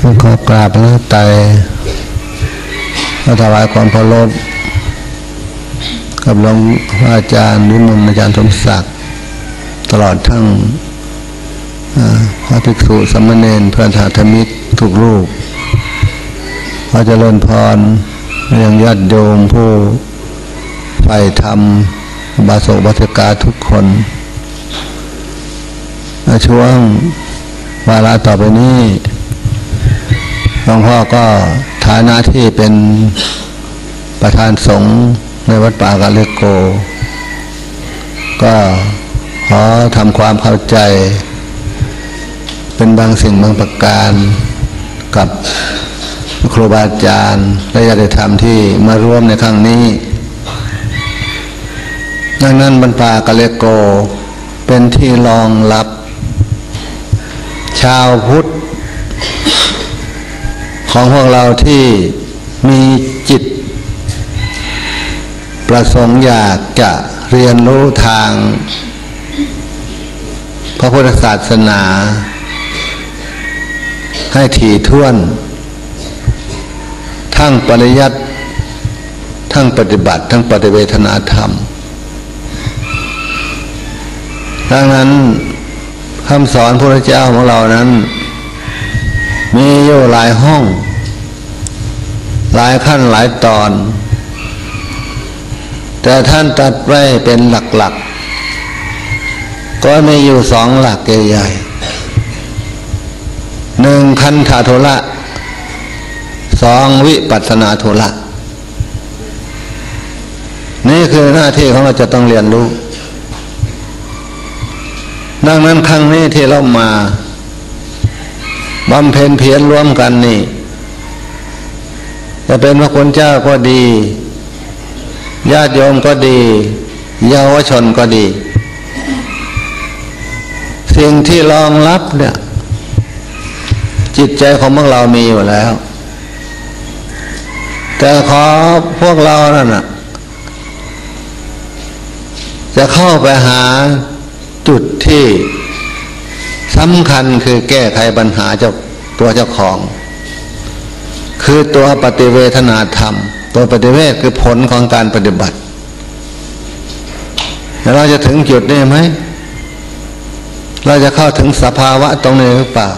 ขอกราบพระไตรพระถวายความเคารพกับหลวงพระอาจารย์วิมลอาจารย์สมศักดิ์ตลอดทั้งพระภิกษุสมณเณรเพื่อนสาธมิกทุกรูปขอเจริญพรยังญาติโยมผู้ใฝ่ธรรมบาสกบาสกาทุกคนช่วงวาระต่อไปนี้ ลวงพ่อก็ฐานะที่เป็นประธานสงฆ์ในวัดป่ากาเลโก ก็ขอทำความเข้าใจ เป็นบางสิ่งบางประการกับครูบาอาจารย์และญาติธรรมที่มาร่วมในครั้งนี้ ดังนั้นบรรปากาเลโกเป็นที่รองรับ ชาวพุทธ ของพวกเราที่มีจิต ประสงค์อยากจะเรียนรู้ทาง พระพุทธศาสนา ให้ถี่ถ้วน ทั้งปริยัติ ทั้งปฏิบัติ ทั้งปฏิเวทนาธรรม ดังนั้นคำสอนพระเจ้าของเรานั้น มีอยู่หลายห้อง หลายขั้นหลายตอน แต่ท่านตัดไว้เป็นหลักๆก็มีอยู่สองหลักใหญ่ๆหนึ่งคันธาโทละสองวิปัสนาโทละนี่คือหน้าที่ของเราจะต้องเรียนรู้ ดังนั้นครั้งนี้ที่เรามา บำเพ็ญเพียรร่วมกันนี่จะเป็นพระคุณเจ้าก็ดี ญาติโยมก็ดี เยาวชนก็ดี สิ่งที่รองรับเนี่ย จิตใจของพวกเรามีอยู่แล้ว แต่ขอพวกเรานั่นน่ะจะเข้าไปหาจุดที่ สำคัญคือแก้ไขปัญหาเจ้าตัวเจ้าของ คือตัวปฏิเวทนาธรรม ตัวปฏิเวทคือผลของการปฏิบัติเราจะถึงจุดนี้ไหม เราจะเข้าถึงสภาวะตรงนี้หรือเปล่า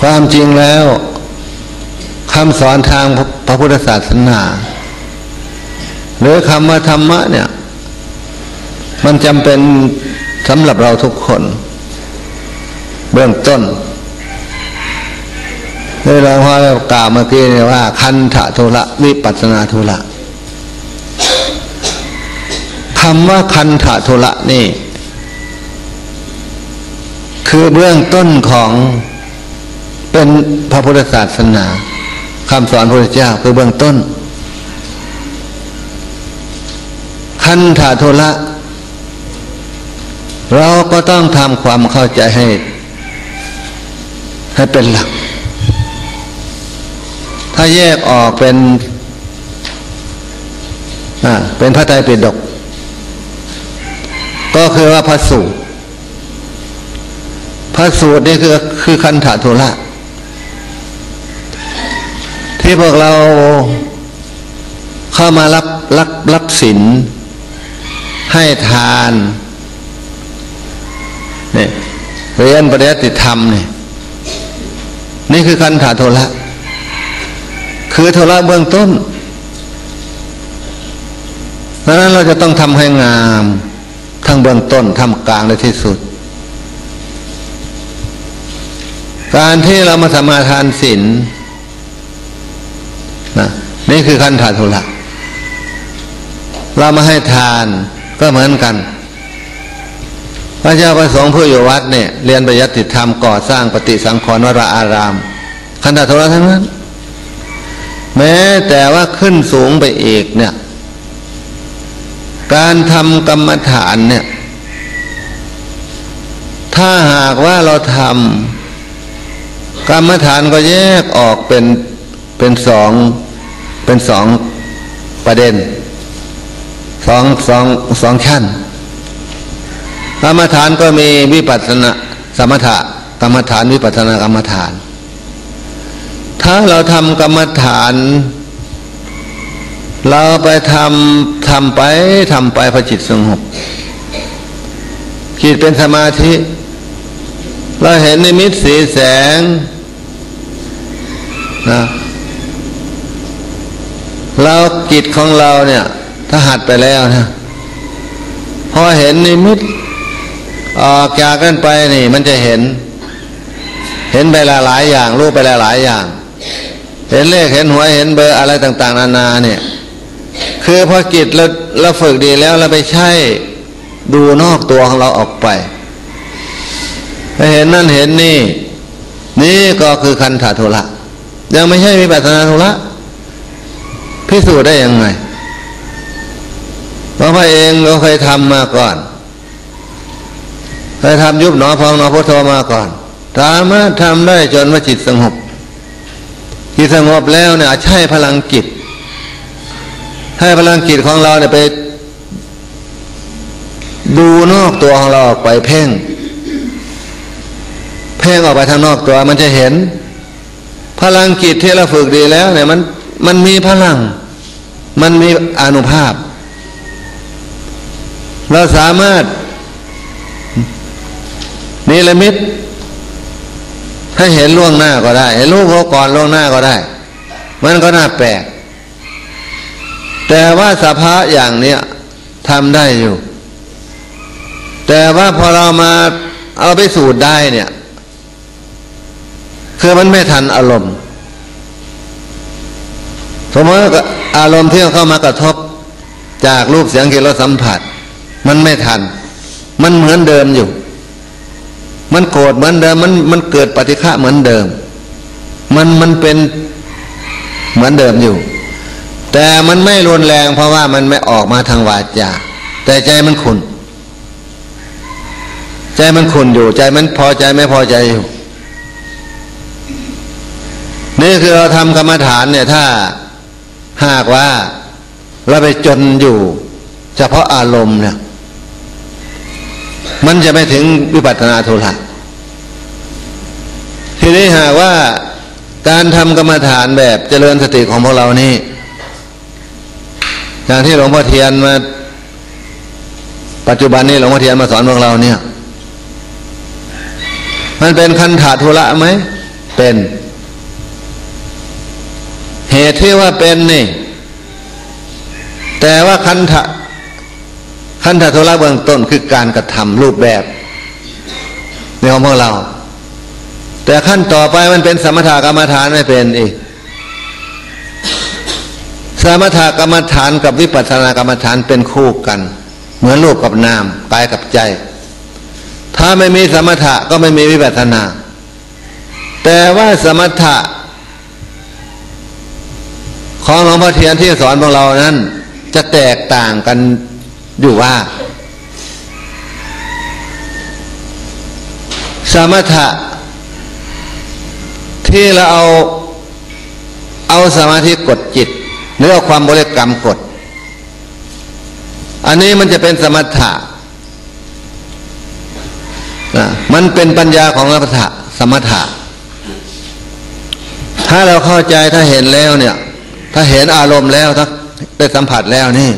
ความจริงแล้วคำสอนทางพระพุทธศาสนา หรือคำว่าธรรมะเนี่ย มันจำเป็นสำหรับเราทุกคน เบื้องต้นนี่เราพอกล่าวเมื่อกี้เนี่ยว่า คันธะทุระวิปัสนาทุระคำว่าคันธะทุระนี่ คือเบื้องต้นของเป็นพระพุทธศาสนาคำสอนพระเจ้าคือเบื้องต้น คันธะทุระ เราก็ต้องทำความเข้าใจให้ ให้เป็นหลัก ถ้าแยกออกเป็นเป็นพระไตรปิฎกก็คือว่าพระสูตร พระสูตรนี่คือคือคันธทุระที่พวกเราเข้ามารับรับรับศีลให้ทาน เนี่ยเรียนปริยัติธรรมเนี่ยนี่คือคันธาโทละคือโทละเบื้องต้นดังนั้นเราจะต้องทำให้งามทั้งเบื้องต้นทำกลางและที่สุด การที่เรามาสมาทานศีลนะนี่คือคันธาโทละเรามาให้ทานก็เหมือนกัน พระเจ้าประสงค์ผู้อยู่วัดเนี่ยเรียนปริยัติธรรมก่อสร้างปฏิสังขรณ์วราอารามคันธโทรทั้งนั้น แม้แต่ว่าขึ้นสูงไปอีกเนี่ย การทำกรรมฐานเนี่ย ถ้าหากว่าเราทำกรรมฐานก็แยกออกเป็นเป็นสองเป็นสองประเด็นสองสองสองชั้น กรรมฐานก็มีวิปัสสนาสมถะกรรมฐานวิปัสสนากรรมฐาน ถ้าเราทำกรรมฐาน เราไปทำทำไปทำไปพอจิตสงบจิตเป็นสมาธิ เราเห็นในมิตรสีแสงนะเราจิตของเราเนี่ย ถ้าหัดไปแล้วนะพอเห็นนิมิต ออกจากกันไปนี่ มันจะเห็น เห็นไปหลายอย่าง รู้ไปหลายอย่าง เห็นเลขเห็นหวยเห็นเบอร์อะไรต่าง ๆ นานาเนี่ย คือพอจิตเราเราฝึกดีแล้วเราไปใช้ดูนอกตัวของเราออกไปเห็นนั่นเห็นนี่ นี่ก็คือคันธาทุระยังไม่ใช่มีปัสนาทุระพิสูจน์ได้ยังไงเพราะพระเองก็เคยทำมาก่อน เคยทำยุบหนอพองหนอพุทโธมาก่อน สามารถทำได้จนว่าจิตสงบจิตสงบแล้วเนี่ยใช้พลังจิต ให้พลังจิตของเราเนี่ยไป ดูนอกตัวของเราออกไปเพ่ง เพ่งออกไปทางนอกตัวมันจะเห็น พลังจิตที่เราฝึกดีแล้วเนี่ยมันมันมีพลัง มันมีอนุภาพ เราสามารถ นิรมิตให้เห็นล่วงหน้าก็ได้ เห็นลูกเขาก่อนล่วงหน้าก็ได้ มันก็น่าแปลก แต่ว่าสภาพอย่างเนี้ยทำได้อยู่ แต่ว่าพอเรามาเอาไปสูตรได้เนี่ย คือมันไม่ทันอารมณ์สมมติอารมณ์ที่เข้ามากระทบจากรูปเสียงกลิ่นรสสัมผัส มันไม่ทัน มันเหมือนเดิมอยู่ มันโกรธเหมือนเดิมมันมันเกิดปฏิฆะเหมือนเดิม มันมันเป็นเหมือนเดิมอยู่ แต่มันไม่รุนแรงเพราะว่ามันไม่ออกมาทางวาจาแต่ใจมันขุนใจมันขุนอยู่ ใจมันพอใจไม่พอใจอยู่ นี่คือเราทำกรรมฐานเนี่ยถ้าหากว่าเราไปจนอยู่ เฉพาะอารมณ์เนี่ย มันจะไม่ถึงวิปัสสนาโทระทีนี้หากว่าการทำกรรมฐานแบบเจริญสติของพวกเรานี่อย่างที่หลวงพ่อเทียนมา ปัจจุบันนี้หลวงพ่อเทียนมาสอนพวกเราเนี่ย มันเป็นคันถาธุระไหมเป็น เหตุที่ว่าเป็นนี่ แต่ว่าคันถะ ขั้นถัดโทระเบื้องต้นคือการกระทำรูปแบบในของพวกเรา แต่ขั้นต่อไปมันเป็นสมถกรรมฐานไม่เป็นอีกสมถกรรมฐานกับวิปัสสนากรรมฐานเป็นคู่กัน เหมือนรูปกับนามกายกับใจ ถ้าไม่มีสมถะก็ไม่มีวิปัสสนา แต่ว่าสมถะของหลวงพ่อเทียนที่สอนพวกเรานั้น จะแตกต่างกัน อยู่ว่า สมถะ ที่เราเอาเอาสมาธิกดจิต หรือเอาความบริกรรมกด อันนี้มันจะเป็นสมถะนะมันเป็นปัญญาของสมถะสมถะ ถ้าเราเข้าใจถ้าเห็นแล้วเนี่ย ถ้าเห็นอารมณ์แล้วถ้าได้สัมผัสแล้วนี่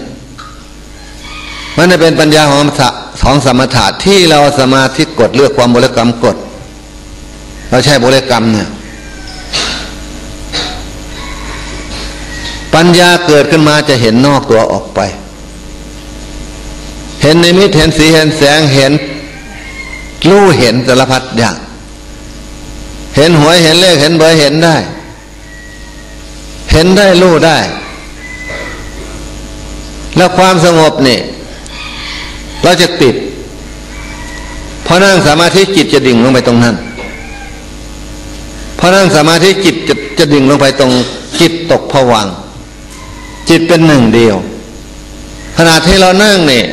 มันจะเป็นปัญญาของของสมถะที่เราสมาธิกดเลือกความบริกรรมกด เราใช้บริกรรมเนี่ย ปัญญาเกิดขึ้นมาจะเห็นนอกตัวออกไป เห็นในมิตเห็นสีเห็นแสงเห็นรู้เห็นสารพัดอย่าง เห็นหวยเห็นเลขเห็นเบอร์เห็นได้ เห็นได้รู้ได้ แล้วความสงบนี่ เราจะติดพอนั่งสมาธิจิตจะดิ่งลงไปตรงนั้นพอนั่งสมาธิจิตจะจะดิ่งลงไปตรงจิตตกผวังจิตเป็นหนึ่งเดียว ขณะที่เรานั่งเนี่ย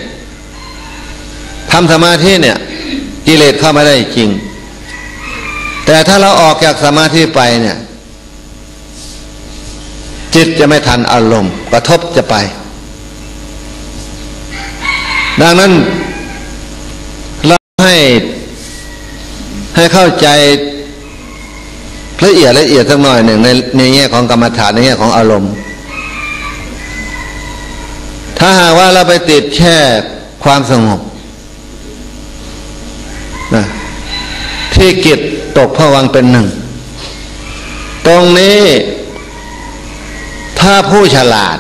ทำสมาธิเนี่ย กิเลสเข้ามาได้จริง แต่ถ้าเราออกจากสมาธิไปเนี่ย จิตจะไม่ทันอารมณ์ กระทบจะไป ดังนั้นเราให้ให้เข้าใจละเอียดละเอียดสักหน่อยหนึ่งในในแง่ของกรรมฐานในแง่ของอารมณ์ ถ้าหากว่าเราไปติดแค่ความสงบนะที่กิจตกผวังเป็นหนึ่ง ตรงนี้ถ้าผู้ฉลาด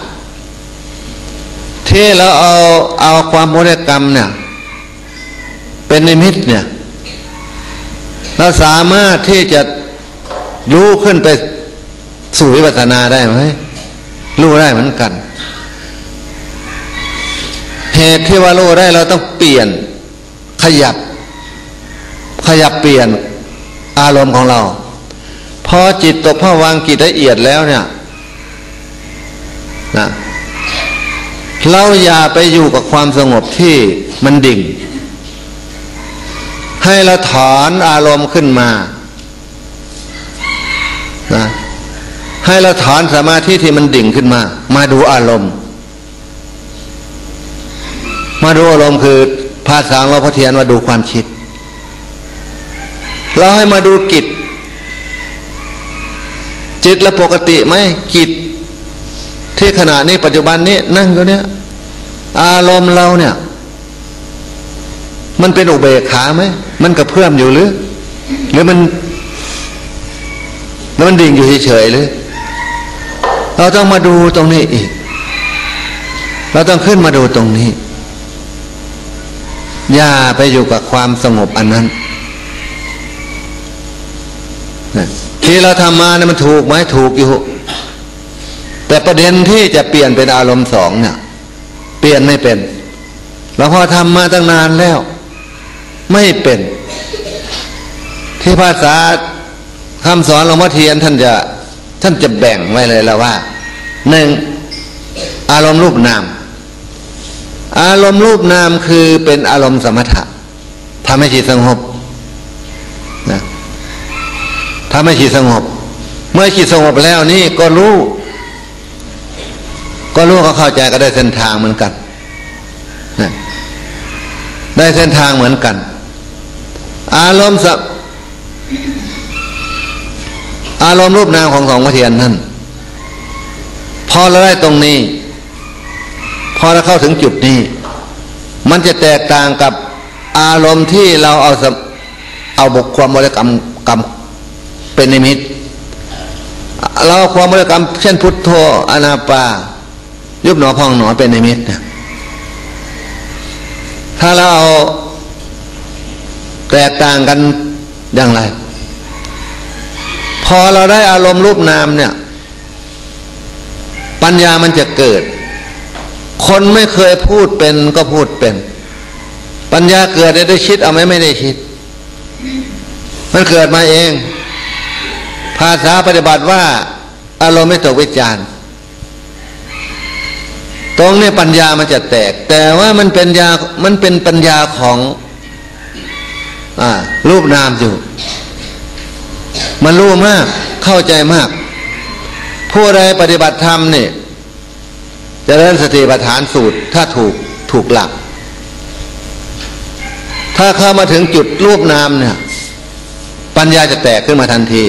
ที่เราเอาเอาความบริกรรมเนี่ย เป็นนิมิตเนี่ยเราสามารถที่จะรู้ขึ้นไปสู่วิปัสสนาได้ไหมรู้ได้เหมือนกันเหตุที่ว่ารู้ได้เราต้องเปลี่ยน ขยับ ขยับเปลี่ยนอารมณ์ของเราพอจิตตกผวางกิจละเอียดแล้วเนี่ยนะ เราอย่าไปอยู่กับความสงบที่มันดิ่ง ให้เราถอนอารมณ์ขึ้นมานะให้เราถอนสมาธิที่มันดิ่งขึ้นมา มาดูอารมณ์ มาดูอารมณ์คือภาษาเราพระเทียนมาดูความคิด เราให้มาดูกิจจิตละปกติไหมกิจ ที่ขณะนี้ปัจจุบันนี้นั่งอยู่เนี่ย อารมณ์เราเนี่ย มันเป็นอุเบกขาไหมมันกระเพื่อมอยู่หรือ หรือมันแล้วมันดิ่งอยู่เฉยๆหรือเราต้องมาดูตรงนี้อีก เราต้องขึ้นมาดูตรงนี้ อย่าไปอยู่กับความสงบอันนั้นที่เราทำมาเนี่ยมันถูกไหมถูกอยู่ แต่ประเด็นที่จะเปลี่ยนเป็นอารมณ์สองเนี่ย เปลี่ยนไม่เป็นเราพอทำมาตั้งนานแล้ว ไม่เป็น ที่ภาษาคำสอนหลวงพ่อเทียนท่านจะท่านจะแบ่งไว้เลยแล้วว่าหนึ่งอารมณ์รูปนาม อารมณ์รูปนามคือเป็นอารมณ์สมถะทำให้จิตสงบนะทำให้จิตสงบ เมื่อจิตสงบแล้วนี่ก็รู้ ก็รู้ก็เข้าใจก็ได้เส้นทางเหมือนกันนะได้เส้นทางเหมือนกัน อารมณ์สัอารมณ์รูปนามของสองพระเทียนนั่นพอเราได้ตรงนี้ พอเราเข้าถึงจุดนี้ มันจะแตกต่างกับอารมณ์ที่เราเอาเอาบกความบริกรรมกรรมเป็นนิมิต เราเอาความบริกรรม เช่นพุทโธอนาปา ยุบหนอพองหนอเป็นนิมิตเนี่ยถ้าเราเอาแตกต่างกันอย่างไร พอเราได้อารมณ์รูปนามเนี่ย ปัญญามันจะเกิด คนไม่เคยพูดเป็นก็พูดเป็น ปัญญาเกิดได้คิดเอาไหมไม่ได้คิด มันเกิดมาเอง ภาษาปฏิบัติว่า อารมณ์ไม่ตกวิจารณ์ ตรงนี้ปัญญามันจะแตก แต่ว่ามันเป็นยามันเป็นปัญญาของอรูปนามอยู่ มันรู้มากเข้าใจมาก ผู้ใดปฏิบัติธรรมเนี่ยจะเริ่มสติปัฏฐานสูตร ถ้าถูกถูกหลัก ถ้าเข้ามาถึงจุดรูปนามเนี่ย ปัญญาจะแตกขึ้นมาทันที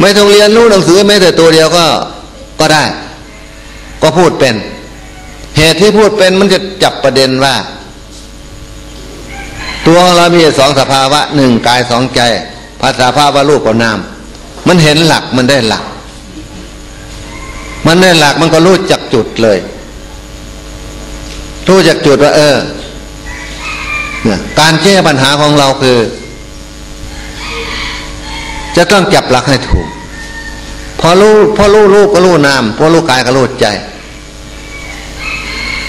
ไม่ต้องเรียนรู้หนังสือแม้แต่ตัวเดียวก็ก็ได้ ก็พูดเป็น เหตุที่พูดเป็นมันจะจับประเด็นว่า ตัวของเรามีสองสภาวะหนึ่งกายสองใจ ภาษาภาพว่ารูปกับนาม มันเห็นหลักมันได้หลัก มันได้หลักมันก็รู้จักจุดเลย รู้จักจุดว่า เออเนี่ยการแก้ปัญหาของเราคือ จะต้องจับหลักให้ถูก พอรู้พอรู้รูปก็รู้นาม พอรู้กายก็รู้ใจ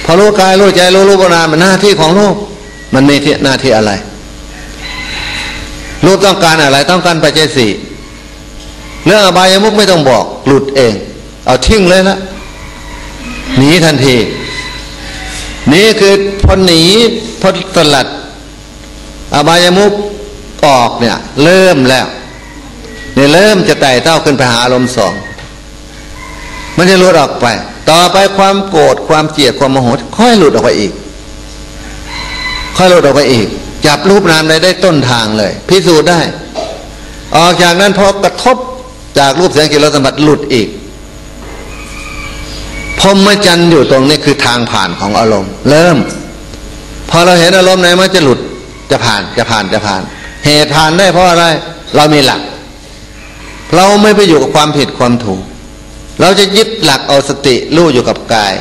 พอรู้กายรู้ใจรู้รูปนามมันหน้าที่ของรูปมันมีที่หน้าที่อะไร รูปต้องการอะไร ต้องการปัจเจสี่เรื่องอบายมุกไม่ต้องบอก หลุดเอง เอาทิ้งเลยนะหนีทันที นี่คือพอหนีพอสลัด อบายมุกออกเนี่ย เริ่มแล้วเนี่ยเริ่มจะไต่เต้าขึ้นไปหาอารมณ์สอง มันจะลดออกไป ต่อไปความโกรธความเกลียดความโมโหค่อยหลุดออกไปอีก ค่อยหลุดออกไปอีก จับรูปนามได้ได้ต้นทางเลย พิสูจน์ได้ ออกจากนั้นพอกระทบจากรูปเสียงกลิ่นรสสัมผัสหลุดอีกพรมจรรย์อยู่ตรงนี้คือทางผ่านของอารมณ์ เริ่ม พอเราเห็นอารมณ์ไหนมันจะหลุดจะผ่านจะผ่านจะผ่าน เหตุผ่านได้เพราะอะไร เรามีหลัก เราไม่ไปอยู่กับความผิดความถูก เราจะยึดหลักเอาสติรู้อยู่กับกาย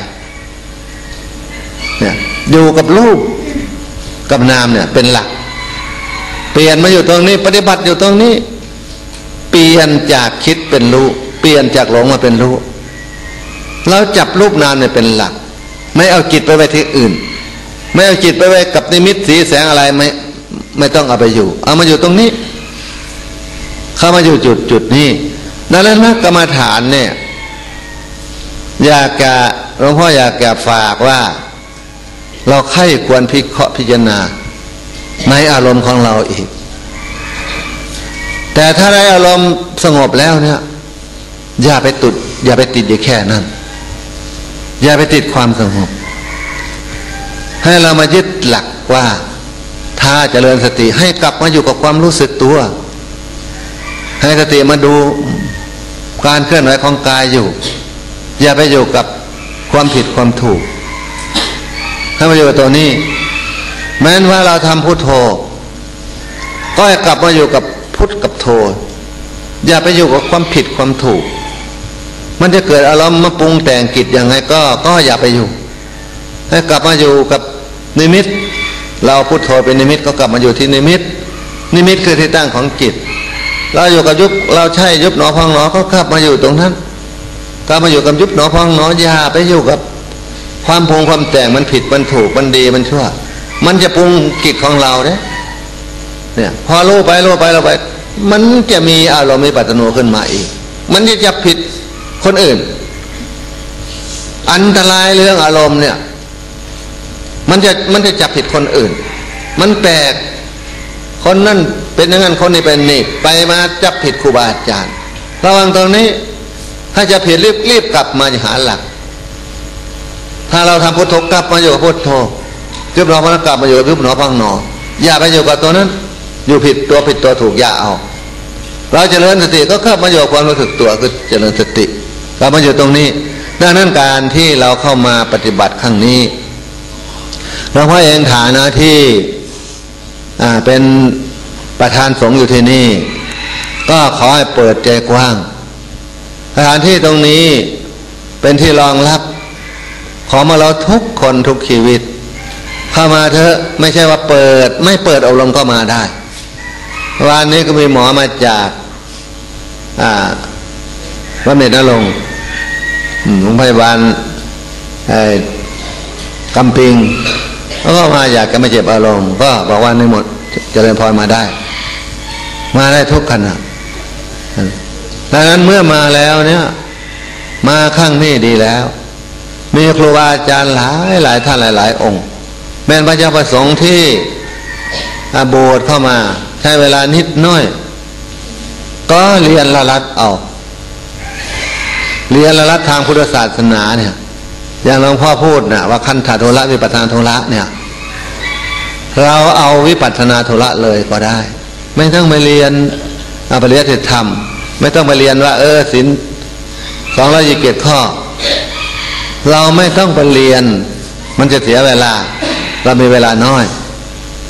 เนี่ยอยู่กับรูปกับนามเนี่ยเป็นหลัก เปลี่ยนมาอยู่ตรงนี้ ปฏิบัติอยู่ตรงนี้ เปลี่ยนจากคิดเป็นรู้ เปลี่ยนจากหลงมาเป็นรู้เราจับรูปนามเนี่ยเป็นหลัก ไม่เอาจิตไปไว้ที่อื่น ไม่เอาจิตไปไว้กับนิมิตสีแสงอะไรไม่ไม่ต้องเอาไปอยู่ เอามาอยู่ตรงนี้ เข้ามาอยู่จุดจุดนี้ดังนั้นนะกรรมฐานเนี่ย อยากจะหลวงพ่ออยากจะฝากว่า เราใครควรพิเคราะห์พิจารณา ในอารมณ์ของเราอีก แต่ถ้าได้อารมณ์สงบแล้วเนี่ย อย่าไปตุด อย่าไปติดอยู่แค่นั้น อย่าไปติดความสงบ ให้เรามายึดหลักว่า ถ้าเจริญสติให้กลับมาอยู่กับความรู้สึกตัว ให้สติมาดูการเคลื่อนไหวของกายอยู่ อย่าไปอยู่กับความผิดความถูกให้มาอยู่กับตัวนี้ แม้นว่าเราทำพุทโธ ก็ให้กลับมาอยู่กับพุทธกับโธ อย่าไปอยู่กับความผิดความถูก มันจะเกิดอารมณ์มาปรุงแต่งกิจยังไงก็ก็อย่าไปอยู่ ให้กลับมาอยู่กับนิมิต เราพุทโธเป็นนิมิตก็กลับมาอยู่ที่นิมิต นิมิตคือที่ตั้งของจิต เราอยู่กับยุบเราใช่ยุบหนอพองหนอก็กลับมาอยู่ตรงนั้น กลับมาอยู่กับยุบหนอพองหนออย่าไปอยู่กับ ความพงความแต่งมันผิดมันถูกมันดีมันชั่ว มันจะปรุงกิจของเราเนี่ยเนี่ย พอรู้ไปรู้ไปเราไป มันจะมีอารมณ์มีปัตโนขึ้นมาอีก มันจะจับผิดคนอื่น อันตรายเรื่องอารมณ์เนี่ย มันจะมันจะจับผิดคนอื่น มันแปลกคนนั่นเป็นอย่างนั้นคนนี้เป็นนี่ไปมาจับผิดครูบาอาจารย์ ระวังตรงนี้ ถ้าจะผิดรีบรีบกลับมาหาหลัก ถ้าเราทำพุทโธกลับมาอยู่กับพุทโธยุบหนอพังกลับมาอยู่กับยุบหนอพังหนอ อย่าไปอยู่กับตัวนั้น อยู่ผิดตัวผิดตัวถูกอย่าเอา เราจเจริญสติก็เข้ามาอยู่กับความรู้สึกตัวคือเจริญสติเรามาอยู่ตรงนี้ ดังนั้นการที่เราเข้ามาปฏิบัติครั้งนี้หลวงพ่อเองฐานะที่เป็นประธานสงฆ์อยู่ที่นี่ ก็ขอให้เปิดใจกว้าง สถานที่ตรงนี้เป็นที่รองรับ ของมาเราทุกคนทุกชีวิต เข้ามาเถอะไม่ใช่ว่าเปิด ไม่เปิดอบรมก็มาได้วันนี้ก็มีหมอมาจากวัดเมตนรงโรงพยาบาลกำปิงเขาก็มาอยากจะไม่เจ็บอารมณ์ ก็บอกว่าในหมดจเจริญพรมาได้ มาได้ทุกขณะ ดังนั้นเมื่อมาแล้วเนี่ย มาข้างนี้ดีแล้ว มีครูบาอาจารย์หลายหลายท่านหลายหลายองค์เป็นพระเจ้าประสงค์ที่โบสถ์เข้ามา ใช้เวลานิดน้อย ก็เรียนละลัดเอาเรียนละลัดทางพุทธศาสนาเนี่ย อย่างหลวงพ่อพูดนะว่าคันธาโทระวิปัสนาโทระเนี่ยเราเอาวิปัสนาโทระเลยก็ได้ ไม่ต้องไปเรียนอภิริยธรรม ไม่ต้องไปเรียนว่า เออศินสองร้อยยี่สิบข้อ เราไม่ต้องไปเรียน มันจะเสียเวลา เรามีเวลาน้อย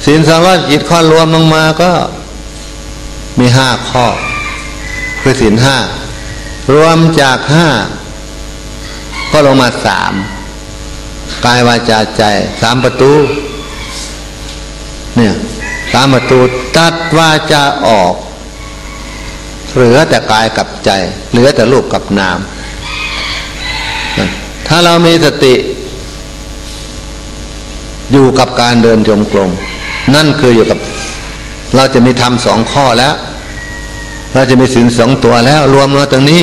ศินสองร้อยยี่สิบข้อรวมลงมาก็มีห้าข้อ คือศินห้ารวมจากห้าก็ลงมาสามกายวาจาใจสามประตู เนี่ยสามประตูตัดวาจาออก เหลือแต่กายกับใจ เหลือแต่รูปกับนาม ถ้าเรามีสติ อยู่กับการเดินจมกลมนั่นคืออยู่กับ เราจะมีทำสองข้อแล้ว เราจะมีศีลสองตัวแล้ว รวมมาตรงนี้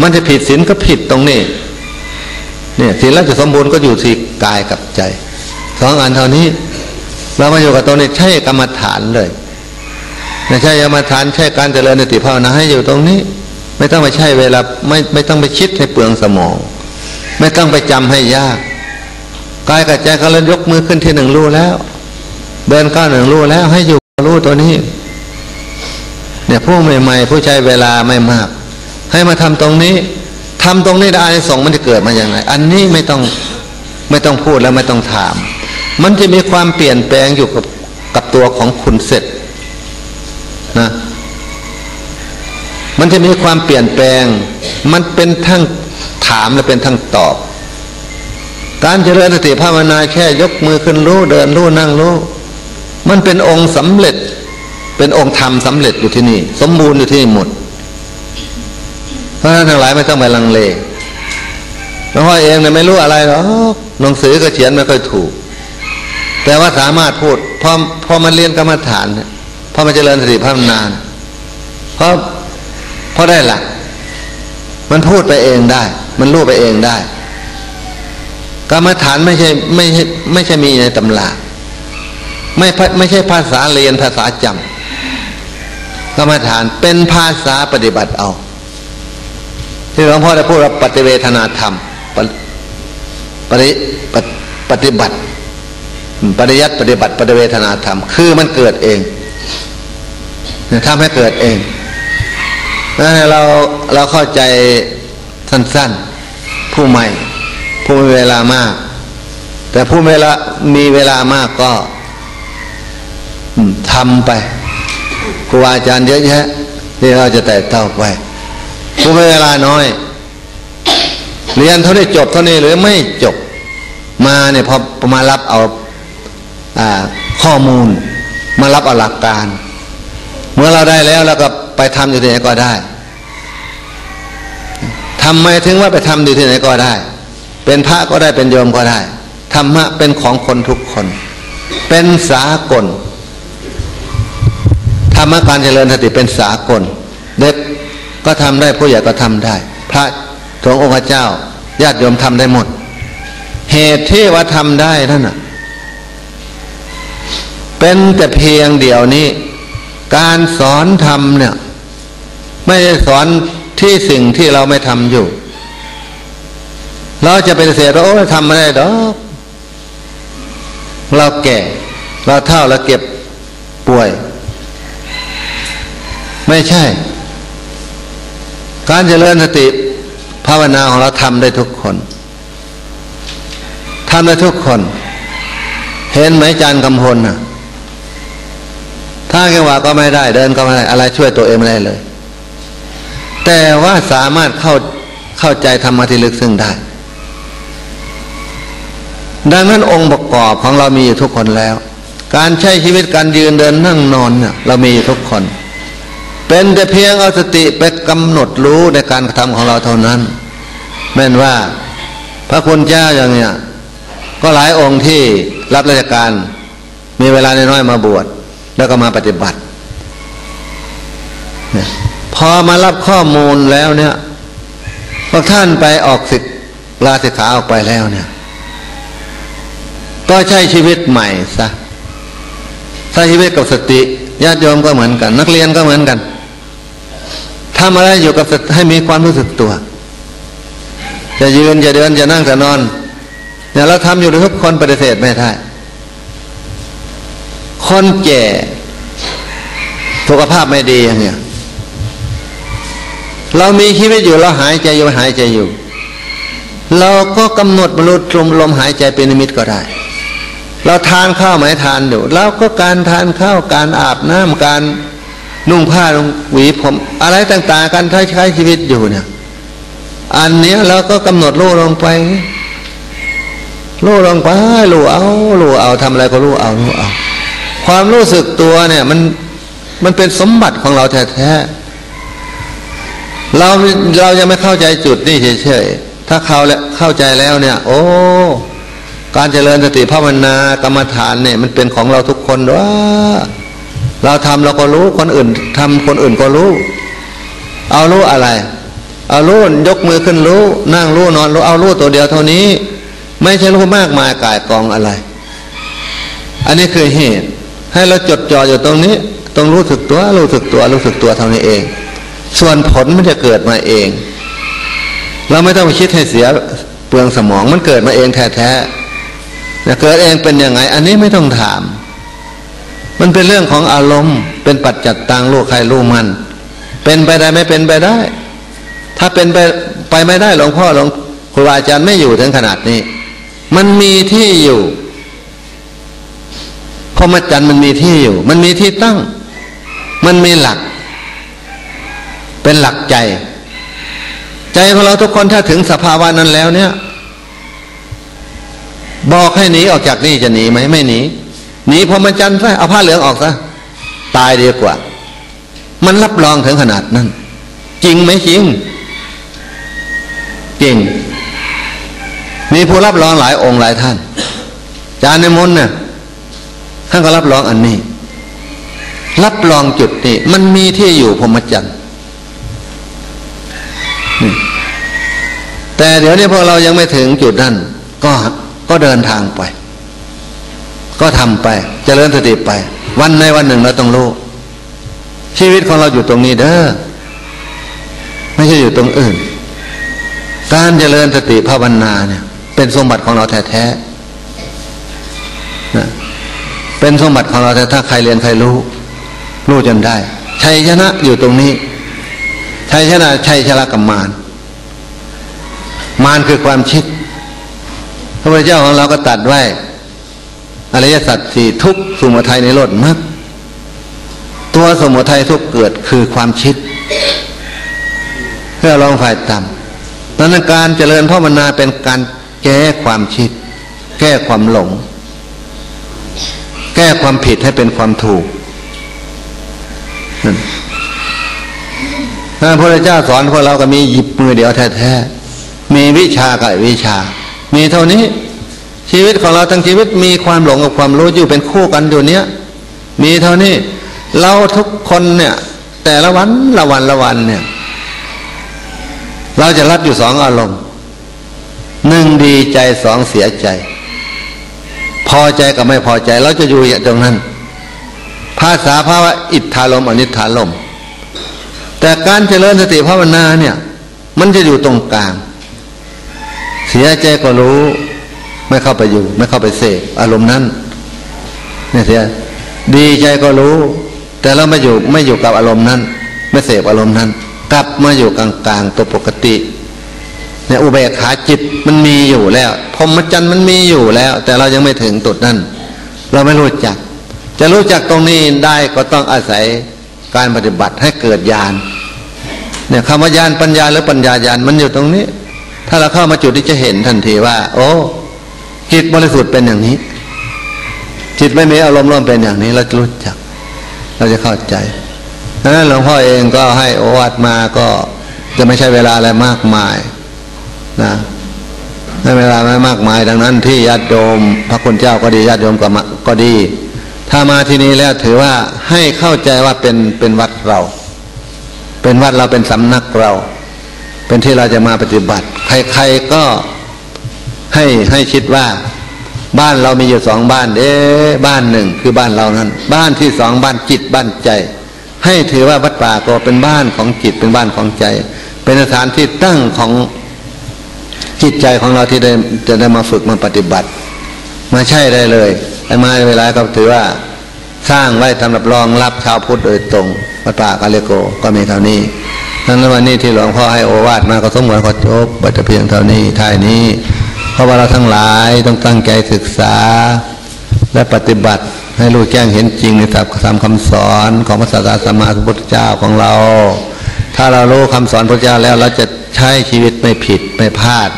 มันจะผิดศีลก็ผิดตรงนี้ เนี่ยศีลแล้วจะสมบูรณ์ก็อยู่ที่กายกับใจสองอันเท่านี้ เรามาอยู่กับตรงนี้ใช่กรรมฐานเลย ไม่ใช่กรรมฐานใช่การเจริญสติภาวนาให้อยู่ตรงนี้ ไม่ต้องไปใช้เวลาไม่ไม่ต้องไปคิดให้เปลืองสมอง ไม่ต้องไปจำให้ยากกายกับใจเขาเล่นยกมือขึ้นที่หนึ่งรู้แล้ว เดินก้าวหนึ่งรู้แล้วให้อยู่รู้ตัวนี้ เนี่ยผู้ใหม่ๆผู้ใช้เวลาไม่มาก ให้มาทำตรงนี้ทำตรงนี้ได้ส่งมันจะเกิดมาอย่างไรอันนี้ไม่ต้องไม่ต้องพูดแล้วไม่ต้องถาม มันจะมีความเปลี่ยนแปลงอยู่กับกับตัวของคุณเสร็จ นะมันจะมีความเปลี่ยนแปลง มันเป็นทั้งถามและเป็นทั้งตอบ การเจริญสติภาวนาแค่ยกมือขึ้นรู้เดินรู้นั่งรู้ มันเป็นองค์สำเร็จ เป็นองค์ธรรมสำเร็จอยู่ที่นี่ สมบูรณ์อยู่ที่นี่หมด เพราะฉะนั้นทั้งหลายไม่ต้องไปลังเลหลวงพ่อเองเนี่ยไม่รู้อะไรหรอกหนังสือก็เขียนไม่ค่อยถูก แต่ว่าสามารถพูดพอพอมันเรียนกรรมฐานเนี่ย พอมาเจริญสติภาวนานเพราะเพราะได้หลัก มันพูดไปเองได้ มันรู้ไปเองได้กรรมฐานไม่ใช่ไม่ใช่ไม่ใช่มีในตำราไม่ไม่ใช่ภาษาเรียนภาษาจำกรรมฐานเป็นภาษาปฏิบัติเอา ที่หลวงพ่อได้พูดว่าปฏิเวทนาธรรมปฏิปฏิบัติ ปริยัติปฏิบัติปฏิเวทนาธรรม คือมันเกิดเอง ทำให้เกิดเองนั่นเราเราเข้าใจสั้นๆ ผู้ใหม่ ผู้มีเวลามาก แต่ผู้เวลามีเวลามากก็ทำไปครูอาจารย์เยอะแยะที่เราจะแต่เต้าไป ผู้มีเวลาน้อย เรียนเท่านี้จบเท่านี้หรือไม่จบมาเนี่ยพอมารับเอาอข้อมูล มารับเอาหลักการ เมื่อเราได้แล้วเราก็ไปทำอยู่ที่ไหนก็ได้ทำไมถึงว่าไปทำอยู่ที่ไหนก็ได้ เป็นพระก็ได้เป็นโยมก็ได้ธรรมะเป็นของคนทุกคน เป็นสากลธรรมะการเจริญสติเป็นสากล เด็กก็ทำได้ผู้ใหญ่ก็ทำได้ พระสงฆ์องค์เจ้าญาติโยมทำได้หมด เหตุที่ว่าทำได้นั่นน่ะเป็นแต่เพียงเดียวนี้ การสอนทำเนี่ย ไม่ได้สอนที่สิ่งที่เราไม่ทำอยู่ เราจะเป็นเสียเราโอ้ทำไม่ได้ดอกเราแก่ เราเท่าเราเก็บป่วย ไม่ใช่ การเจริญสติภาวนาของเราทำได้ทุกคนทำได้ทุกคน เห็นไหมจานกำพลน่ะ ถ้าแค่ว่าก็ไม่ได้เดินก็ไม่ได้อะไรช่วยตัวเองไม่ได้เลย แต่ว่าสามารถเข้าเข้าใจธรรมะที่ลึกซึ้งได้ ดังนั้นองค์ประกอบของเรามีอยู่ทุกคนแล้ว การใช้ชีวิตการยืนเดินนั่งนอนเนี่ยเรามีอยู่ทุกคน เป็นแต่เพียงเอาสติไปกำหนดรู้ในการกระทำของเราเท่านั้น แม่นว่าพระคุณเจ้าอย่างเนี้ยก็หลายองค์ที่รับราชการมีเวลาน้อยมาบวช แล้วก็มาปฏิบัติ พอมารับข้อมูลแล้วเนี่ยพอท่านไปออกสิทธิ์ลาสิกขาออกไปแล้วเนี่ย ก็ใช้ชีวิตใหม่ซะใช้ชีวิตกับสติญาติโยมก็เหมือนกัน นักเรียนก็เหมือนกันทำอะไรอยู่กับสติให้มีความรู้สึกตัว จะยืนจะเดินจะนั่งจะนอนเนี่ยเราทำอยู่ทุกคนปฏิเสธไม่ได้ คนแก่สุขภาพไม่ดีอย่างเงี้ยเรามีชีวิตอยู่เราหายใจอยู่หายใจอยู่ เราก็กำหนดบรรลุลมลมหายใจเป็นนิมิตก็ได้ เราทานข้าวไหมทานอยู่เราก็การทานข้าวการอาบน้ำการนุ่งผ้าหวีผม อะไรต่างๆการใช้ใช้ชีวิตอยู่เนี่ย อันนี้เราก็กำหนดรู้ลงไปรู้ลงไปรู้เอารู้เอาทำอะไรก็รู้เอารู้เอา ความรู้สึกตัวเนี่ยมันมันเป็นสมบัติของเราแท้ๆเราเรายังไม่เข้าใจจุดนี่เฉยๆถ้าเขาแล้วเข้าใจแล้วเนี่ย โอ้ การเจริญสติภาวนากรรมฐานเนี่ย มันเป็นของเราทุกคนว่าเราทำเราก็รู้คนอื่นทำคนอื่นก็รู้ เอารู้อะไร เอารู้ยกมือขึ้นรู้ นั่งรู้นอนรู้เอารู้ตัวเดียวเท่านี้ ไม่ใช่รู้มากมายกายกองอะไร อันนี้คือเหตุ ให้เราจดจ่ออยู่ตรงนี้ต้องรู้สึกตัวรู้สึกตัวรู้สึกตัวเท่านี้เอง ส่วนผลมันจะเกิดมาเอง เราไม่ต้องไปคิดให้เสียเปลืองสมองมันเกิดมาเองแท้ๆจะเกิดเองเป็นยังไง อันนี้ไม่ต้องถาม มันเป็นเรื่องของอารมณ์ เป็นปัจจัตตังลูกใครลูกมัน เป็นไปได้ไม่เป็นไปได้ ถ้าเป็นไปไปไม่ได้หลวงพ่อหลวงครูอาจารย์ไม่อยู่ถึงขนาดนี้ มันมีที่อยู่ พรหมจรรย์มันมีที่อยู่ มันมีที่ตั้ง มันมีหลัก เป็นหลักใจ ใจของเราทุกคนถ้าถึงสภาวะนั้นแล้วเนี่ย บอกให้หนีออกจากนี่จะหนีไหมไม่หนีหนีพรหมจรรย์ซะเอาผ้าเหลืองออกซะตายดีกว่า มันรับรองถึงขนาดนั้น จริงไหมจริงจริงมีผู้รับรองหลายองค์หลายท่านจารย์ในมนต์เนี่ย ท่านก็รับรองอันนี้ รับรองจุดนี้ มันมีที่อยู่พรหมจรรย์แต่เดี๋ยวนี้พวกเรายังไม่ถึงจุดนั้นก็ก็เดินทางไป ก็ทำไปจเจริญสติไป วันในวันหนึ่งเราต้องรู้ชีวิตของเราอยู่ตรงนี้เด้อไม่ใช่อยู่ตรงอื่น การเจริญสติภาวนาเนี่ย เป็นสมบัติของเราแท้ๆนะ เป็นสมบัติของเราแต่ถ้าใครเรียนใครรู้ รู้จนได้ ชัยชนะอยู่ตรงนี้ ชัยชนะชัยชนะกับมารมารคือความคิดพระพุทธเจ้าของเราก็ตัดไว้อริยสัจสี่ทุกสมุทัยในโลดมักตัวสมุทัยทุกเกิดคือความคิด เพื่อลองฝ่ายต่ำนั้นการเจริญพ่อมนาเป็นการแก้ความคิด แก้ความหลง ก้ความผิดให้เป็นความถูกพระพุทธเจ้าสอนพวกเราก็มีหยิบมือเดียวแท้ๆ มีวิชากับวิชา มีเท่านี้ ชีวิตของเราทั้งชีวิตมีความหลงกับความรู้อยู่เป็นคู่กันอยู่เนี้ย มีเท่านี้ เราทุกคนเนี่ย แต่ละวันละวันละวันเนี่ย เราจะรับอยู่สองอารมณ์หนึ่งดีใจสองเสียใจ พอใจกับไม่พอใจ เราจะอยู่อย่างตรงนั้น ภาษาภาวะอิทธาลมอนิธาลม แต่การเจริญสติภาวนาเนี่ย มันจะอยู่ตรงกลาง เสียใจก็รู้ ไม่เข้าไปอยู่ ไม่เข้าไปเสพอารมณ์นั้นเนี่ยเสียดีใจก็รู้ แต่เราไม่อยู่ไม่อยู่กับอารมณ์นั้น ไม่เสพอารมณ์นั้น กลับมาอยู่กลางๆตัวปกติ เนี่ยอุเบกขาจิตมันมีอยู่แล้วพรหมจรรย์มันมีอยู่แล้ว แต่เรายังไม่ถึงตุดนั้น เราไม่รู้จัก จะรู้จักตรงนี้ได้ก็ต้องอาศัยการปฏิบัติให้เกิดญาณเนี่ยคำว่าญาณปัญญาหรือปัญญาญาณมันอยู่ตรงนี้ ถ้าเราเข้ามาจุดที่จะเห็นทันทีว่า โอ้จิตบริสุทธิ์เป็นอย่างนี้ จิตไม่มีอารมณ์ร่วมเป็นอย่างนี้ เราจะรู้จัก เราจะเข้าใจนั้นหลวงพ่อเองก็ให้โอวาทมาก็จะไม่ใช่เวลาอะไรมากมาย นะในเวลาไม่มากมายดังนั้นที่ญาติโยมพระคุณเจ้าก็ดีญาติโยมก็ก็ดี ถ้ามาที่นี้แล้วถือว่าให้เข้าใจว่าเป็นเป็นวัดเรา เป็นวัดเราเป็นสำนักเรา เป็นที่เราจะมาปฏิบัติ ใครๆก็ให้ให้คิดว่า บ้านเรามีอยู่สองบ้าน เอ๊บ้านหนึ่งคือบ้านเรานั้น บ้านที่สองบ้านจิตบ้านใจ ให้ถือว่าวัดป่าก็เป็นบ้านของจิตเป็นบ้านของใจ เป็นสถานที่ตั้งของ จิตใจของเราที่ได้จะได้มาฝึกมาปฏิบัติ มาใช่ได้เลยไอ้มาเวลาก็ถือว่าสร้างไว้สำหรับรองรับชาวพุทธโดยตรงวัดป่ากาเลโกก็มีเท่านี้นั้นวันนี้ที่หลวงพ่อให้โอวาทมาก็สมควรขอจบบัตเพียงเท่านี้ท่ายนี้เพราะว่าเราทั้งหลายต้องตั้งใจศึกษา และปฏิบัติให้รู้แจ้งเห็นจริงในตามคำสอนของพระศาสดาสมมาสมพุทธเจ้าของเรา ถ้าเรารู้คำสอนพระเจ้าแล้วเราจะใช้ชีวิตไม่ผิดไม่พลาด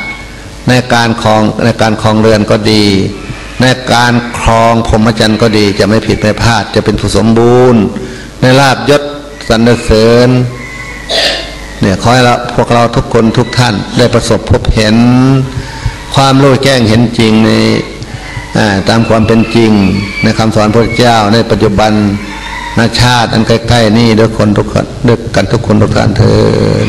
ในการคลองในการคลองเรือนก็ดี ในการครองพรหมจรรย์ก็ดีจะไม่ผิดไม่พลาดจะเป็นผู้สมบูรณ์ ในลาบยศสรรเสริญเนี่ยขอให้เราพวกเราทุกคนทุกท่านได้ประสบพบเห็น ความรู้แจ้งเห็นจริงในตามความเป็นจริงในคำสอนพระเจ้าในปัจจุบันนาชาติอันใกล้ๆนี่ด้วยคนทุกคนด้วยกันทุกคนทุกท่านเถิด